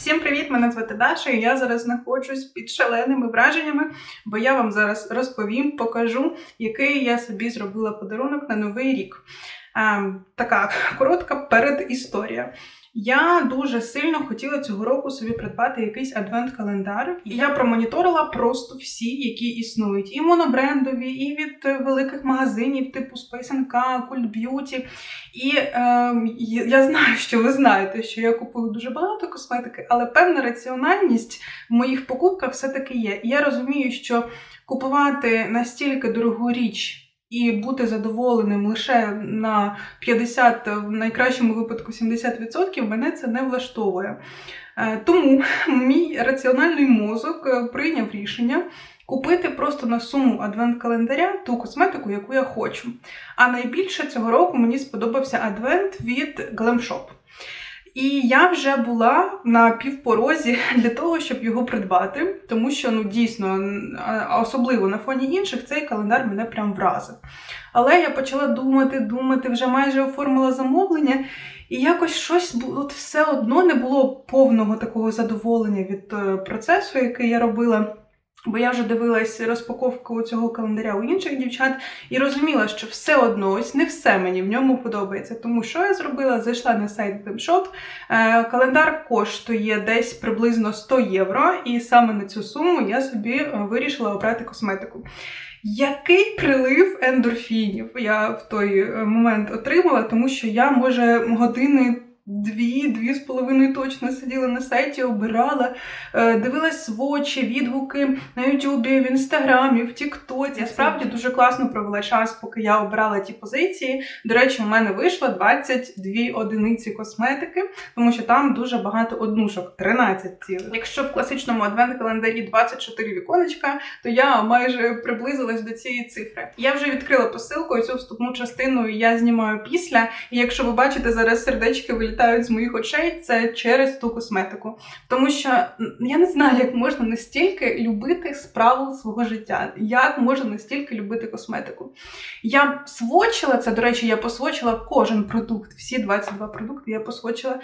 Всім привіт! Мене звати Даша, і я зараз знаходжусь під шаленими враженнями, бо я вам зараз розповім, покажу, який я собі зробила подарунок на новий рік. Ем, така коротка передісторія. Я дуже сильно хотіла цього року собі придбати якийсь адвент-календар. І я промоніторила просто всі, які існують, і монобрендові, і від е, великих магазинів, типу Cult Beauty. І я- я знаю, що ви знаєте, що я купую дуже багато косметики, але певна раціональність в моїх покупках все-таки є. І я розумію, що купувати настільки дорогу річ. І бути задоволеним лише на 50, в найкращому випадку 70%, мене це не влаштовує. Е, Тому мій раціональний мозок е, прийняв рішення купити просто на суму адвент-календаря ту косметику, яку я хочу. А найбільше цього року мені сподобався адвент від Glam Shop. І я вже була на півпорозі для того, щоб його придбати, тому що ну дійсно, особливо на фоні інших, цей календар мене прям вразив. Але я почала думати, думати, вже майже оформила замовлення, і якось щось от все одно не було повного такого задоволення від е, процесу, який я робила. Бо я вже дивилась розпаковку цього календаря у інших дівчат і розуміла, що все одно ось не все мені в ньому подобається. Тому що я зробила? Зайшла на сайт Glamshop, Е, Календар коштує десь приблизно 100 євро, і саме на цю суму я собі е, вирішила обрати косметику. Який прилив ендорфінів я в той е, момент отримала, тому що я, може, години. Дві, дві з половиною точно сиділа на сайті, обирала, е, дивилась свочі, відгуки на Ютубі, в інстаграмі, в Тіктоці. Я справді дуже класно провела час, поки я обирала ті позиції. До речі, у мене вийшло 22 одиниці косметики, тому що там дуже багато однушок, 13 цілих. Якщо в класичному адвент-календарі 24 віконечка, то я майже приблизилась до цієї цифри. Я вже відкрила посилку, і цю вступну частину я знімаю після. І якщо ви бачите, зараз сердечки вилітають з моїх очей, це через ту косметику. Тому що я не знаю, як можна настільки любити справу свого життя, як можна настільки любити косметику. Я свочила це, до речі, я посвочила кожен продукт, всі 22 продукти я посвочила.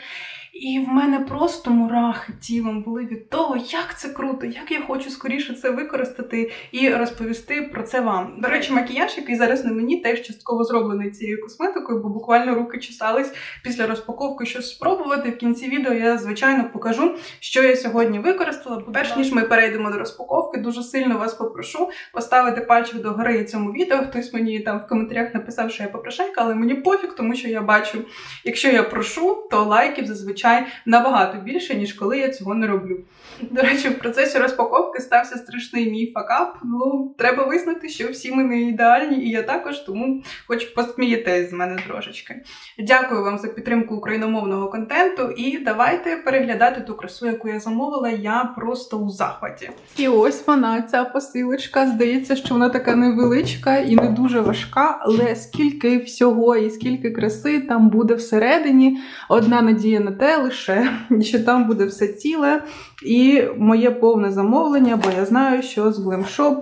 І в мене просто мурахи тілом були від того, як це круто, як я хочу скоріше це використати і розповісти про це вам. До речі, макіяж, який зараз на мені, теж частково зроблений цією косметикою, бо буквально руки чесались після розпаковки щось спробувати. В кінці відео я звичайно покажу, що я сьогодні використала. Бо Перш ніж ми перейдемо до розпаковки, дуже сильно вас попрошу поставити пальчик до гори цьому відео. Хтось мені там в коментарях написав, що я попрошайка, але мені пофіг, тому що я бачу, якщо я прошу, то лайків зазвичай набагато більше, ніж коли я цього не роблю. До речі, в процесі розпаковки стався страшний мій факап. Ну, треба визнати, що всі ми не ідеальні, і я також, тому хоч посмієтесь з мене трошечки. Дякую вам за підтримку україномовного контенту, і давайте переглядати ту красу, яку я замовила. Я просто у захваті. І ось вона, ця посилочка. Здається, що вона така невеличка і не дуже важка, але скільки всього і скільки краси там буде всередині. Одна надія на те лише, що там буде все ціле. І моє повне замовлення, бо я знаю, що з Glamshop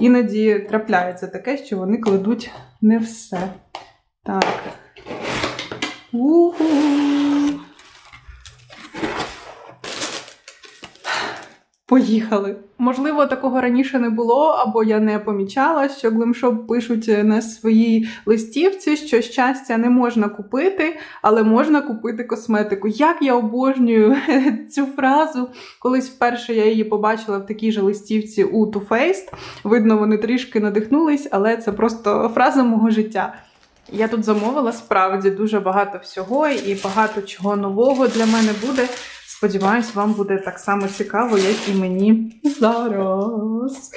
іноді трапляється таке, що вони кладуть не все. Так. У-ху. Поїхали. Можливо, такого раніше не було, або я не помічала, що Glamshop пишуть на своїй листівці, що щастя не можна купити, але можна купити косметику. Як я обожнюю цю фразу. Колись вперше я її побачила в такій же листівці у Too Faced. Видно, вони трішки надихнулись, але це просто фраза мого життя. Я тут замовила справді дуже багато всього і багато чого нового для мене буде. Сподіваюсь, вам буде так само цікаво, як і мені зараз.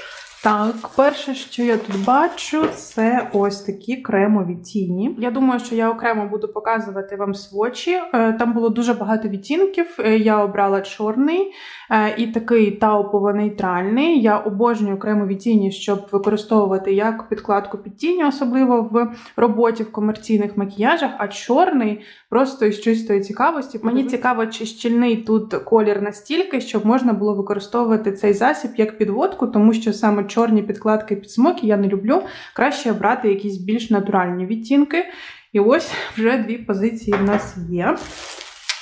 Так, перше, що я тут бачу, це ось такі кремові тіні. Я думаю, що я окремо буду показувати вам свочі. Е, Там було дуже багато відтінків. Е, Я обрала чорний е, і такий таупово-нейтральний. Я обожнюю кремові тіні, щоб використовувати як підкладку під тіні, особливо в роботі в комерційних макіяжах, а чорний просто із чистої цікавості. Мені цікаво, чи щільний тут колір настільки, щоб можна було використовувати цей засіб як підводку, тому що саме чорні підкладки під смокі я не люблю. Краще обрати якісь більш натуральні відтінки. І ось вже дві позиції в нас є.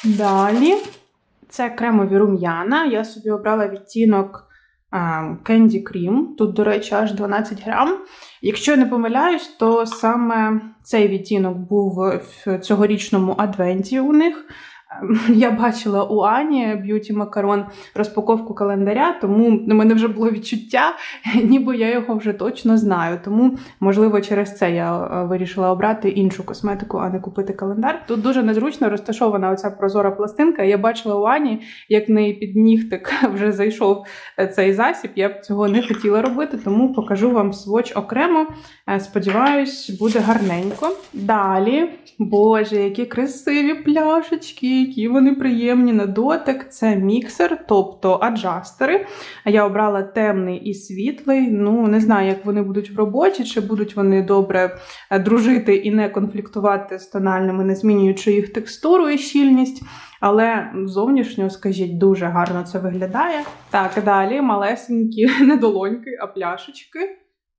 Далі Це кремові рум'яна. Я собі обрала відтінок Candy Cream. Тут, до речі, аж 12 грам. Якщо я не помиляюсь, то саме цей відтінок був в цьогорічному адвенті у них. Ем, Я бачила у Ані Б'юті Макарон розпаковку календаря, тому у мене вже було відчуття, ніби я його вже точно знаю. Тому, можливо, через це я е, вирішила обрати іншу косметику, а не купити календар. Тут дуже незручно розташована оця прозора пластинка. Я бачила у Ані, як в неї під нігтик вже зайшов е, цей засіб. Я б цього не хотіла робити, тому покажу вам своч окремо. Е, Сподіваюсь, буде гарненько. Далі, боже, які красиві пляшечки, які вони приємні на дотик. Це міксер, тобто аджастери. Я обрала темний і світлий. Ну, не знаю, як вони будуть в роботі, чи будуть вони добре е, дружити і не конфліктувати з тональними, не змінюючи їх текстуру і щільність. Але зовнішньо, скажіть, дуже гарно це виглядає. Так, далі малесенькі не долоньки, а пляшечки.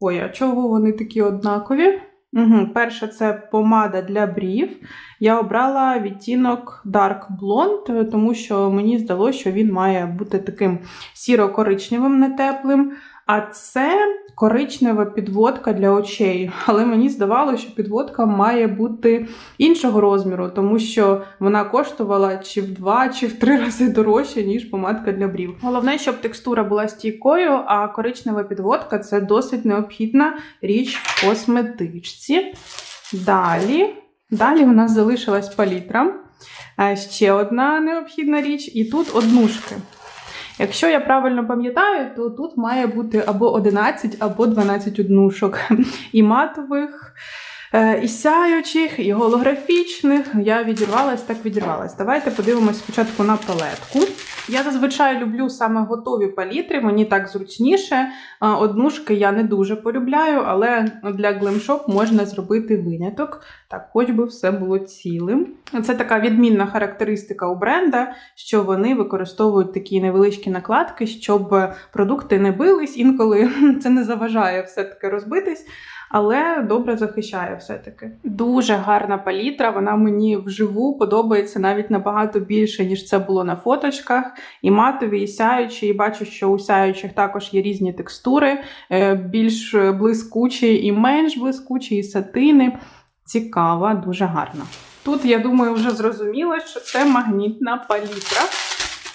Ой, а чого вони такі однакові? Угу. Перша це помада для брів. Я обрала відтінок Dark Blonde, тому що мені здалося, що він має бути таким сіро-коричневим, не теплим. А це коричнева підводка для очей. Але мені здавалося, що підводка має бути іншого розміру, тому що вона коштувала чи в два, чи в три рази дорожче, ніж помадка для брів. Головне, щоб текстура була стійкою, а коричнева підводка це досить необхідна річ в косметичці. Далі, далі у нас залишилась палітра. Ще одна необхідна річ, і тут однушки. Якщо я правильно пам'ятаю, то тут має бути або 11, або 12 однушок. І матових, і сяючих, і голографічних. Я відірвалась, так відірвалась. Давайте подивимось спочатку на палетку. Я зазвичай люблю саме готові палітри, мені так зручніше. Однушки я не дуже полюбляю, але для Glam можна зробити виняток. Так, хоч би все було цілим. Це така відмінна характеристика у бренда, що вони використовують такі невеличкі накладки, щоб продукти не бились. Інколи це не заважає все-таки розбитись. Але добре захищає все-таки. Дуже гарна палітра. Вона мені вживу подобається навіть набагато більше, ніж це було на фоточках. І матові, і сяючі. І бачу, що у сяючих також є різні текстури, е, більш блискучі і менш блискучі, і сатини. Цікава, дуже гарна. Тут, я думаю, вже зрозуміло, що це магнітна палітра.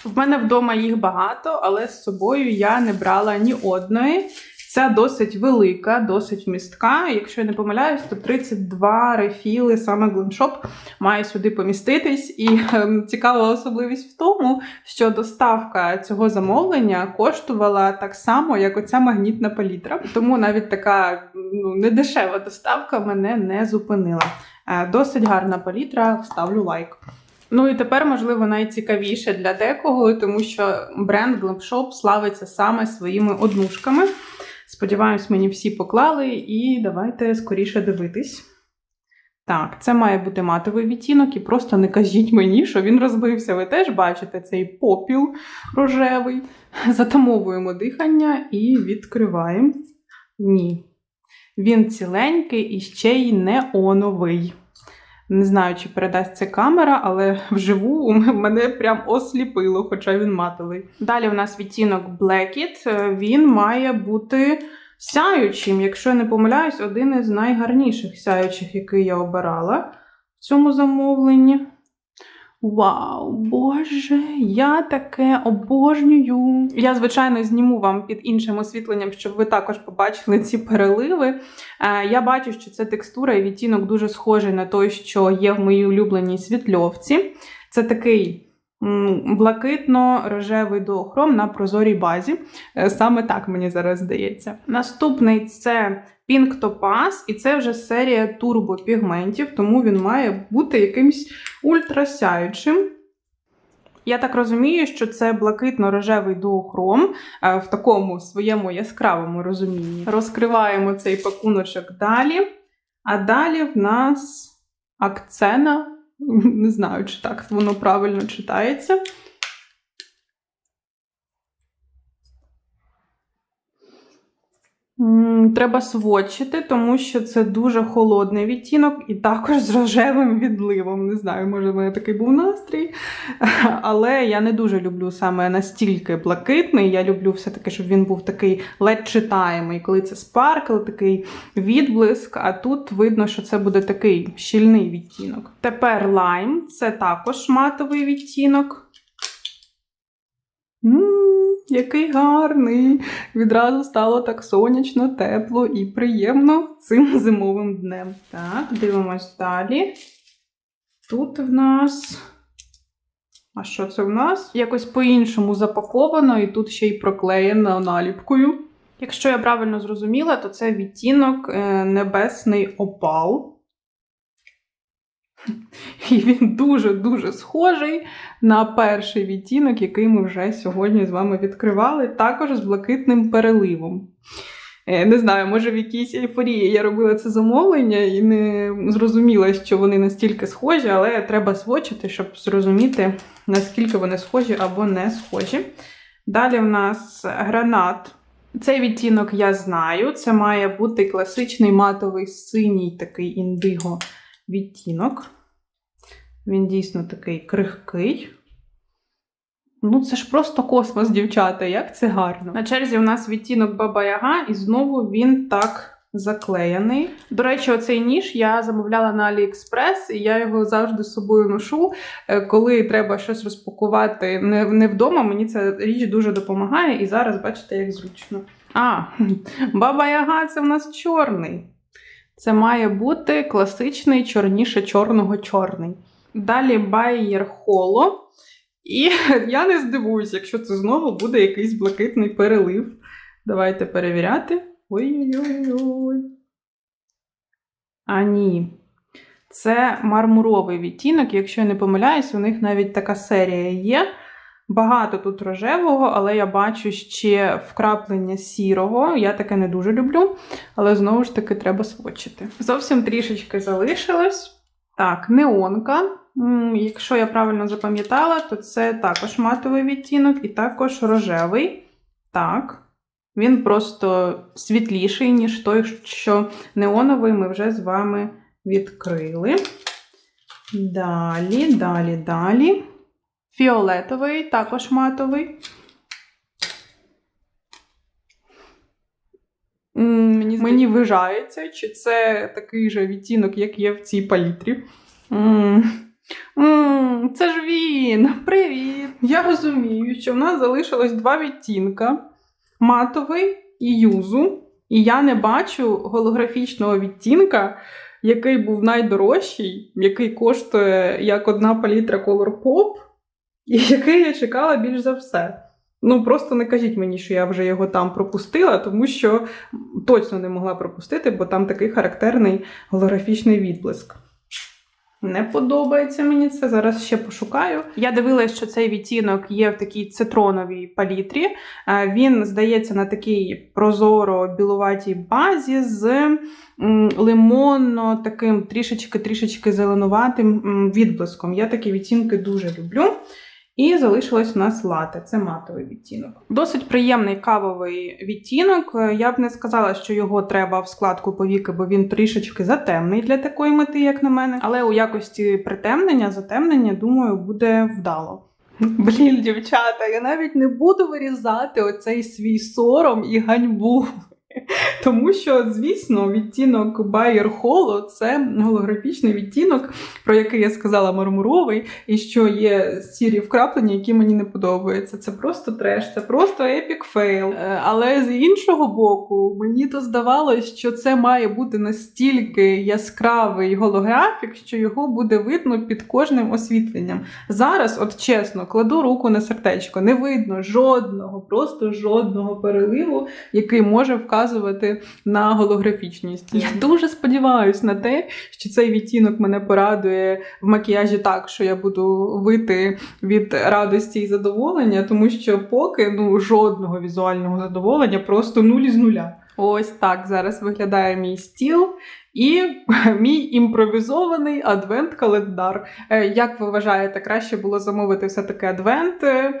В мене вдома їх багато, але з собою я не брала ні одної. Ця досить велика, досить вмістка. Якщо я не помиляюсь, то 32 рефіли саме Glam має сюди поміститись. І ем, цікава особливість в тому, що доставка цього замовлення коштувала так само, як оця магнітна палітра. Тому навіть така ну, недешева доставка мене не зупинила. Е, Досить гарна палітра, ставлю лайк. Ну і тепер, можливо, найцікавіше для декого, тому що бренд Glam славиться саме своїми однушками. Сподіваюсь, мені всі поклали, і давайте скоріше дивитись. Так, це має бути матовий відтінок, і просто не кажіть мені, що він розбився. Ви теж бачите цей попіл рожевий. Затамовуємо дихання і відкриваємо. Ні. Він ціленький і ще й неоновий. Не знаю, чи передасть це камера, але вживу мене прям осліпило, хоча він матовий. Далі у нас відтінок Blackit. Він має бути сяючим. Якщо я не помиляюсь, один із найгарніших сяючих, який я обирала в цьому замовленні. Вау, Боже, я таке обожнюю. Я, звичайно, зніму вам під іншим освітленням, щоб ви також побачили ці переливи. Е, Я бачу, що це текстура і відтінок дуже схожий на той, що є в моїй улюбленій світльовці. Це такий блакитно-рожевий дуохром на прозорій базі. Е, Саме так мені зараз здається. Наступний це Pink Topaz, і це вже серія турбопігментів, тому він має бути якимсь ультрасяючим. Я так розумію, що це блакитно-рожевий дуохром е, в такому своєму яскравому розумінні. Розкриваємо цей пакуночок далі. А далі в нас акцена. Не знаю, чи так воно правильно читається. М, М, Треба сводчити, тому що це дуже холодний відтінок, і також з рожевим відливом. Не знаю, може, в мене такий був настрій. Але я не дуже люблю саме настільки блакитний. Я люблю все-таки, щоб він був такий ледь читаємий, коли це спаркл, такий відблиск. А тут видно, що це буде такий щільний відтінок. Тепер лайм це також матовий відтінок. М, який гарний! Відразу стало так сонячно, тепло і приємно цим зимовим днем. Так, дивимось далі. Тут в нас. А що це в нас? Якось по-іншому запаковано, і тут ще й проклеєно наліпкою. Якщо я правильно зрозуміла, то це відтінок е, небесний опал. І він дуже-дуже схожий на перший відтінок, який ми вже сьогодні з вами відкривали, також з блакитним переливом. Е, Не знаю, може в якійсь ейфорії я робила це замовлення і не зрозуміла, що вони настільки схожі, але треба свочити, щоб зрозуміти, наскільки вони схожі або не схожі. Далі в нас гранат. Цей відтінок я знаю. Це має бути класичний матовий синій такий індиго відтінок. Він дійсно такий крихкий. Ну, це ж просто космос, дівчата, як це гарно. На черзі у нас відтінок Баба Яга, і знову він так заклеєний. До речі, оцей ніж я замовляла на AliExpress, і я його завжди з собою ношу. Е, Коли треба щось розпакувати не, не вдома, мені ця річ дуже допомагає, і зараз бачите, як зручно. А, Баба Яга це в нас чорний. Це має бути класичний чорніше чорного чорний. Далі Bayer Holo. І я не здивуюсь, якщо це знову буде якийсь блакитний перелив. Давайте перевіряти. Ой-ой-ой. А ні. Це мармуровий відтінок. Якщо я не помиляюсь, у них навіть така серія є. Багато тут рожевого, але я бачу ще вкраплення сірого. Я таке не дуже люблю, але знову ж таки треба свочити. Зовсім трішечки залишилось. Так, неонка. Якщо я правильно запам'ятала, то це також матовий відтінок і також рожевий. Так. Він просто світліший, ніж той, що неоновий ми вже з вами відкрили. Далі, далі, далі. Фіолетовий, також матовий. Мені, мені вважається, чи це такий же відтінок, як є в цій палітрі. М, м, Це ж він! Привіт! Я розумію, що в нас залишилось два відтінка: матовий і юзу. І я не бачу голографічного відтінка, який був найдорожчий, який коштує як одна палітра Color Pop, який я чекала більш за все. Ну, просто не кажіть мені, що я вже його там пропустила, тому що точно не могла пропустити, бо там такий характерний голографічний відблиск. Не подобається мені це. Зараз ще пошукаю. Я дивилась, що цей відтінок є в такій цитроновій палітрі. Е, Він здається на такій прозоро-білуватій базі з лимонно таким трішечки-трішечки зеленуватим відблиском. Я такі відтінки дуже люблю. І залишилось у нас лате, це матовий відтінок. Досить приємний кавовий відтінок. Я б не сказала, що його треба в складку повіки, бо він трішечки затемний для такої мети, як на мене. Але у якості притемнення, затемнення, думаю, буде вдало. Блін, дівчата, я навіть не буду вирізати оцей свій сором і ганьбу. Тому що, звісно, відтінок Bayer Holo – це голографічний відтінок, про який я сказала мармуровий, і що є сірі вкраплення, які мені не подобаються. Це просто треш, це просто епік фейл. Е, Але з іншого боку, мені то здавалось, що це має бути настільки яскравий голографік, що його буде видно під кожним освітленням. Зараз, от чесно, кладу руку на сердечко, не видно жодного, просто жодного переливу, який може вказувати на голографічність. Я дуже сподіваюся на те, що цей відтінок мене порадує в макіяжі так, що я буду вити від радості і задоволення, тому що поки ну жодного візуального задоволення, просто нуль із нуля. Ось так зараз виглядає мій стіл. І мій імпровізований адвент-календар. Е, Як ви вважаєте, краще було замовити все-таки адвент е,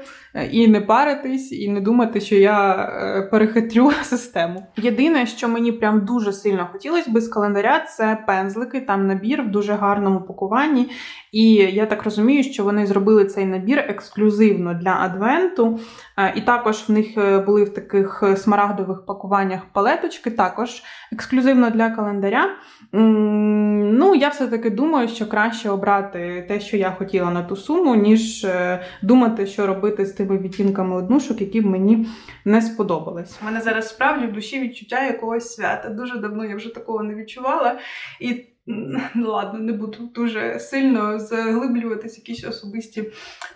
і не паритись, і не думати, що я е, перехитрю систему. Єдине, що мені прям дуже сильно хотілося би з календаря, це пензлики, там набір в дуже гарному пакуванні. І я так розумію, що вони зробили цей набір ексклюзивно для адвенту. І також в них були в таких смарагдових пакуваннях палеточки, також ексклюзивно для календаря. Ну, я все-таки думаю, що краще обрати те, що я хотіла на ту суму, ніж е, думати, що робити з тими відтінками однушок, які б мені не сподобались. У мене зараз справді в душі відчуття якогось свята. Дуже давно я вже такого не відчувала. І ладно, не буду дуже сильно заглиблюватись якісь особисті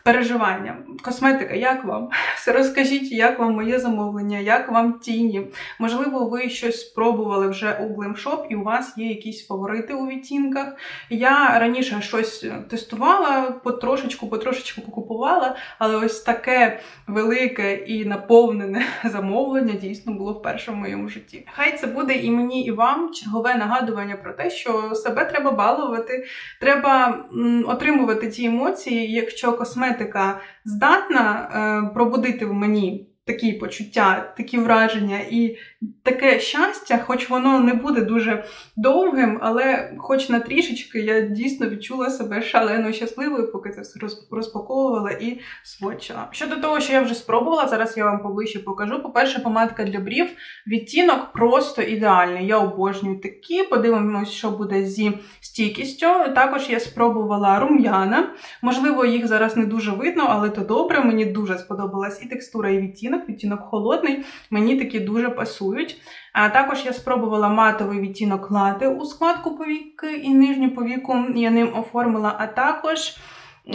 переживання. Косметика, як вам? Розкажіть, як вам моє замовлення, як вам тіні? Можливо, ви щось спробували вже у Glam Shop і у вас є якісь фаворити у відтінках. Я раніше щось тестувала, потрошечку, потрошечку купувала, але ось таке велике і наповнене замовлення дійсно було вперше в моєму житті. Хай це буде і мені, і вам чергове нагадування про те, що себе треба балувати, треба отримувати ті емоції, якщо косметика здатна е, пробудити в мені. Такі почуття, такі враження і таке щастя, хоч воно не буде дуже довгим, але хоч на трішечки я дійсно відчула себе шалено щасливою, поки це все розпаковувала і сводчила. Щодо того, що я вже спробувала, зараз я вам поближче покажу. По-перше, помадка для брів. Відтінок просто ідеальний. Я обожнюю такі. Подивимось, що буде зі стійкістю. Також я спробувала рум'яна. Можливо, їх зараз не дуже видно, але то добре. Мені дуже сподобалась і текстура, і відтінок. Відтінок холодний. Мені такі дуже пасують. А також я спробувала матовий відтінок лати у складку повіки і нижню повіку я ним оформила, а також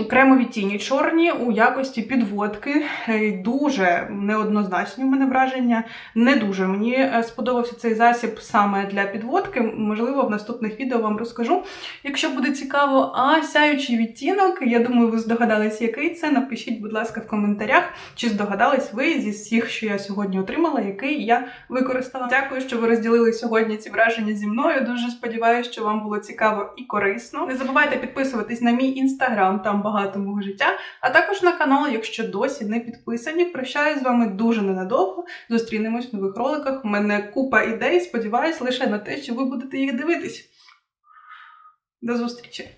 кремові тіні чорні у якості підводки. Е, Дуже неоднозначні в мене враження. Не дуже мені е, сподобався цей засіб саме для підводки. Можливо, в наступних відео вам розкажу. Якщо буде цікаво, а сяючий відтінок, я думаю, ви здогадались, який це. Напишіть, будь ласка, в коментарях, чи здогадались ви зі всіх, що я сьогодні отримала, який я використала. Дякую, що ви розділили сьогодні ці враження зі мною. Дуже сподіваюся, що вам було цікаво і корисно. Не забувайте підписуватись на мій інстаграм, там багато мого життя, а також на канал, якщо досі не підписані. Прощаюсь з вами дуже ненадовго. Зустрінемось в нових роликах. У мене купа ідей. Сподіваюсь лише на те, що ви будете їх дивитись. До зустрічі!